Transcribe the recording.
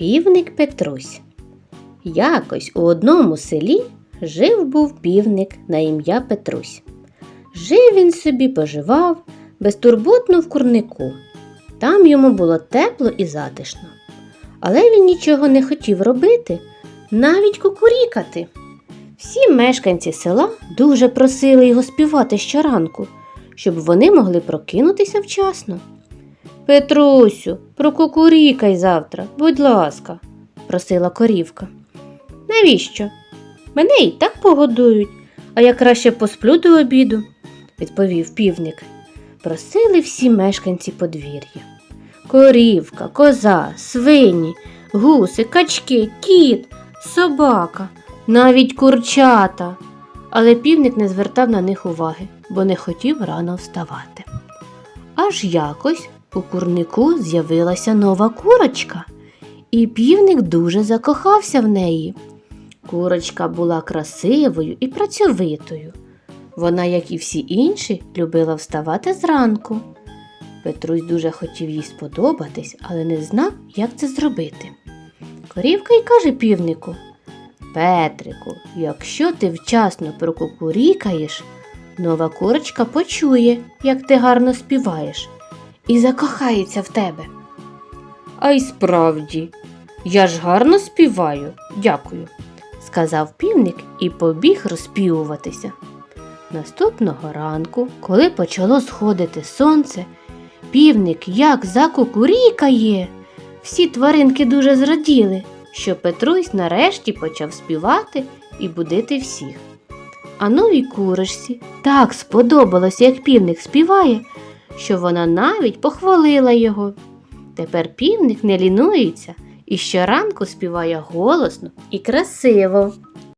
Півник Петрусь. Якось у одному селі жив був півник на ім'я Петрусь. Жив він собі, поживав, безтурботно в курнику. Там йому було тепло і затишно. Але він нічого не хотів робити, навіть кукурікати. Всі мешканці села дуже просили його співати щоранку, щоб вони могли прокинутися вчасно. Петрусю, прокукурікай завтра, будь ласка, просила корівка. Навіщо? Мене і так погодують, а я краще посплю до обіду, відповів півник. Просили всі мешканці подвір'я. Корівка, коза, свині, гуси, качки, кіт, собака, навіть курчата. Але півник не звертав на них уваги, бо не хотів рано вставати. Аж якось у курнику з'явилася нова курочка, і півник дуже закохався в неї. Курочка була красивою і працьовитою. Вона, як і всі інші, любила вставати зранку. Петрусь дуже хотів їй сподобатись, але не знав, як це зробити. Корівка й каже півнику Петрику, якщо ти вчасно прокукурікаєш, нова курочка почує, як ти гарно співаєш, і закохається в тебе. А й справді, я ж гарно співаю, дякую, сказав півник і побіг розпівуватися. Наступного ранку, коли почало сходити сонце, півник як закукурікає. Всі тваринки дуже зраділи, що Петрусь нарешті почав співати і будити всіх. А новій курочці так сподобалося, як півник співає, що вона навіть похвалила його. Тепер півник не лінується і щоранку співає голосно і красиво.